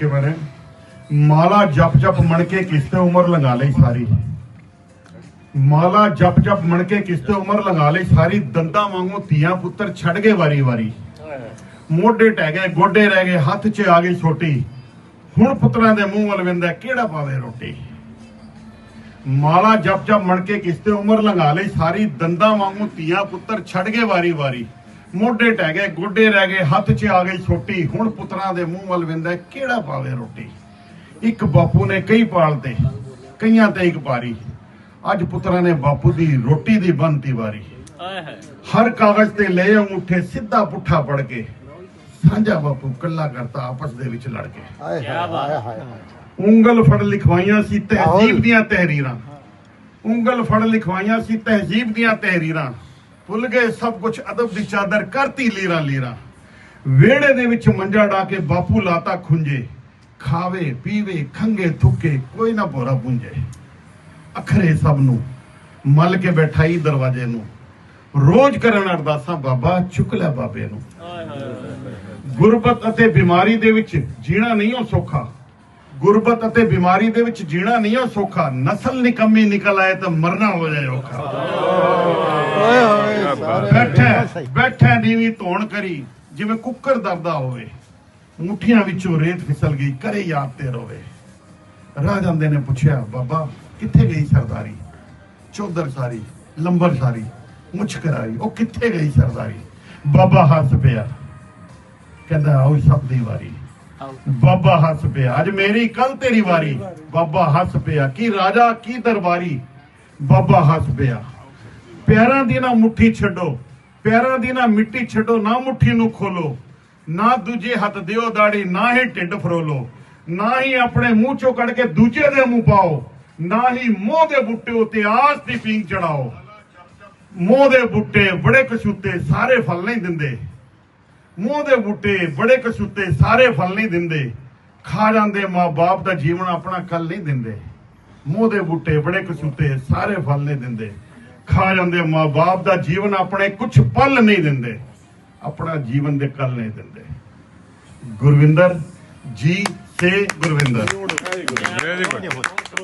ਕਿਵੇਂ ਨੇ। ਮਾਲਾ ਜਪ ਜਪ ਮਣ ਕੇ ਕਿਸ ਉਮਰ ਲੰਘਾ ਲਈ ਸਾਰੀ? ਮਾਲਾ ਜਪ ਜਪ ਮਣ ਕੇ ਕਿਸ ਉਮਰ ਲੰਘਾ ਲਈ ਸਾਰੀ? ਦੰਦਾਂ ਵਾਂਗੂ ਧੀਆਂ ਪੁੱਤਰ ਛੱਡ ਗਏ ਵਾਰੀ ਵਾਰੀ। ਮੋਢੇ ਟਹਿ ਗਏ, ਗੋਡੇ ਰਹਿ ਗਏ, ਹੱਥ 'ਚ ਆ ਗਈ ਛੋਟੀ। ਹੁਣ ਪੁੱਤਰਾਂ ਦੇ ਮੂੰਹ ਵੱਲ ਵਿੰਦਾ ਕਿਹੜਾ ਪਾਵੇ ਰੋਟੀ? ਮਾਲਾ ਜਪ ਜਪ ਮਣ ਕੇ ਕਿਸ ਤੇ ਉਮਰ ਲੰਘਾ ਲਈ ਸਾਰੀ? ਦੰਦਾਂ ਵਾਂਗੂ ਧੀਆਂ ਪੁੱਤਰ ਛੱਡ ਗਏ ਵਾਰੀ ਵਾਰੀ। ਮੋਢੇ ਟਹਿ ਗਏ ਗੋਡੇ ਰਹਿ ਗਏ ਹੱਥ 'ਚ ਆ ਗਈ ਛੋਟੀ। ਹੁਣ ਪੁੱਤਰਾਂ ਦੇ ਮੂੰਹ ਵੱਲ ਵਿੰਦਾ ਕਿਹੜਾ ਪਾਵੇ ਰੋਟੀ? ਇੱਕ ਬਾਪੂ ਨੇ ਕਈ ਪਾਲਤੇ ਕਈਆਂ ਤੇ ਇੱਕ ਪਾਰੀ। ਅੱਜ ਪੁੱਤਰਾਂ ਨੇ ਬਾਪੂ ਦੀ ਰੋਟੀ ਦੀ ਬੰਨਤੀ ਵਾਰੀ। ਹਰ ਕਾਗਜ਼ ਤੇ ਲੈ ਅੰਗੂਠੇ ਸਿੱਧਾ ਪੁੱਠਾ ਪੜ ਕੇ। ਸਾਂਝਾ ਬਾਪੂ ਕੱਲਾ ਕਰਤਾ ਆਪਸ ਦੇ ਵਿੱਚ ਲੜ ਕੇ। ਹਾਏ ਹਾਏ। ਉਂਗਲ ਫੜ ਲਿਖਵਾਈਆਂ ਸੀ ਤਹਿਜ਼ੀਬ ਦੀਆਂ ਤਹਿਰੀਰਾਂ। ਉਂਗਲ ਫੜ ਲਿਖਵਾਈਆਂ ਸੀ ਤਹਿਜ਼ੀਬ ਦੀਆਂ ਤਹਿਰੀਰਾਂ। ਭੁੱਲ ਗਏ, ਸਭ ਕੁਝ ਅਦਬ ਦੀ ਚਾਦਰ ਕਰਤੀ ਲੀਰਾਂ ਲੀਰਾਂ। ਵਿਹੜੇ ਦੇ ਵਿੱਚ ਮੰਜਾ ਡਾ ਕੇ ਬਾਪੂ ਲਾਤਾ ਖੁੰਝੇ। ਖਾਵੇ, ਪੀਵੇ ਖੰਗੇ ਥੁੱਕੇ, ਕੋਈ ਨਾ ਭੋਰਾ ਪੁੰਝੇ। ਅਖਰੇ ਸਭ ਨੂੰ, ਮਲ ਕੇ ਬੈਠਾਈ ਦਰਵਾਜ਼ੇ ਨੂੰ। ਰੋਜ਼ ਕਰਨ ਅਰਦਾਸਾਂ, ਬਾਬਾ, ਚੁੱਕ ਲੈ ਬਾਬੇ ਨੂੰ। ਗੁਰਬਤ ਅਤੇ ਬਿਮਾਰੀ ਦੇ ਵਿੱਚ ਜੀਣਾ ਨਹੀਂ ਹੋ ਸੌਖਾ। ਗੁਰਬਤ ਅਤੇ ਬਿਮਾਰੀ ਦੇ ਵਿੱਚ ਜੀਣਾ ਨਹੀਂ ਹੋ ਸੌਖਾ। ਨਸਲ ਨਿਕੰਮੀ ਨਿਕਲ ਆਏ ਤਾਂ ਮਰਨਾ ਹੋ ਜਾਏ ਔਖਾ। ਬੈਠਾ ਬੈਠਾ ਨੀਵੀਂ ਧੋਣ ਕਰੀ ਜਿਵੇਂ ਕੁੱਕਰ ਦਰਦਾ ਹੋਵੇ। ਮੁੱਠੀਆਂ ਵਿੱਚੋਂ ਰੇਤ ਫਿਸਲ ਗਈ ਕਰੇ ਯਾਦ ਤੇ ਰੋਵੇ। ਰਾਹ ਜਾਂਦੇ ਨੇ ਪੁੱਛਿਆ ਬਾਬਾ ਕਿੱਥੇ ਗਈ ਸਰਦਾਰੀ? ਚੌਧਰ ਸਾਰੀ ਲੰਬਰ ਸਾਰੀ ਮੁੱਛ ਕਰਾਈ ਉਹ ਕਿੱਥੇ ਗਈ ਸਰਦਾਰੀ? ਬਾਬਾ ਹੱਸ ਪਿਆ। ਕਹਿੰਦਾ ਆਓ ਸਭ ਦੀ ਵਾਰੀ। ਬਾਬਾ ਹੱਸ ਪਿਆ ਅੱਜ ਮੇਰੀ ਕੱਲ ਤੇਰੀ ਵਾਰੀ। ਬਾਬਾ ਹੱਸ ਪਿਆ ਕੀ ਰਾਜਾ ਕੀ ਦਰਬਾਰੀ? ਬਾਬਾ ਹੱਸ ਪਿਆ। ਪਿਆਰਾਂ ਦੀ ਨਾ ਮੁੱਠੀ ਛੱਡੋ। ਪੈਰਾਂ ਦੀ ਨਾ ਮਿੱਟੀ ਛੱਡੋ, ਨਾ ਮੁੱਠੀ ਨੂੰ ਖੋਲੋ। ਨਾ ਦੂਜੇ ਹੱਥ ਦਿਓ ਦਾੜੀ, ਨਾ ਹੀ ਢਿੱਡ ਫਰੋਲੋ। ਨਾ ਹੀ ਆਪਣੇ ਮੂੰਹ ਚੋਂ ਕੱਢ ਕੇ ਦੂਜੇ ਦੇ ਮੂੰਹ ਪਾਓ। ਨਾ ਹੀ ਮੋਹ ਦੇ ਬੁੱਟੇ ਉੱਤੇ ਆਸ ਦੀ ਪੀਂਗ ਚੜਾਓ। ਮੋਹ ਦੇ ਬੁੱਟੇ ਬੜੇ ਕਸ਼ੂਤੇ ਸਾਰੇ ਫਲ ਨਹੀਂ ਦਿੰਦੇ। ਮੂੰਹ ਦੇ ਬੂਟੇ ਬੜੇ ਕਸੂਤੇ ਸਾਰੇ ਫਲ ਨਹੀਂ ਦਿੰਦੇ। ਖਾ ਜਾਂਦੇ ਮਾਂ-ਬਾਪ ਦਾ ਜੀਵਨ ਆਪਣਾ ਕੱਲ ਨਹੀਂ ਦਿੰਦੇ। ਮੂੰਹ ਦੇ ਬੂਟੇ ਬੜੇ ਕਸੂਤੇ ਸਾਰੇ ਫਲ ਨਹੀਂ ਦਿੰਦੇ। ਖਾ ਜਾਂਦੇ ਮਾਂ-ਬਾਪ ਦਾ ਜੀਵਨ ਆਪਣੇ ਕੁਝ ਪਲ ਨਹੀਂ ਦਿੰਦੇ। ਆਪਣਾ ਜੀਵਨ ਦੇ ਕੱਲ ਨਹੀਂ ਦਿੰਦੇ। ਗੁਰਵਿੰਦਰ ਜੀ ਸੇ ਗੁਰਵਿੰਦਰ। Very good.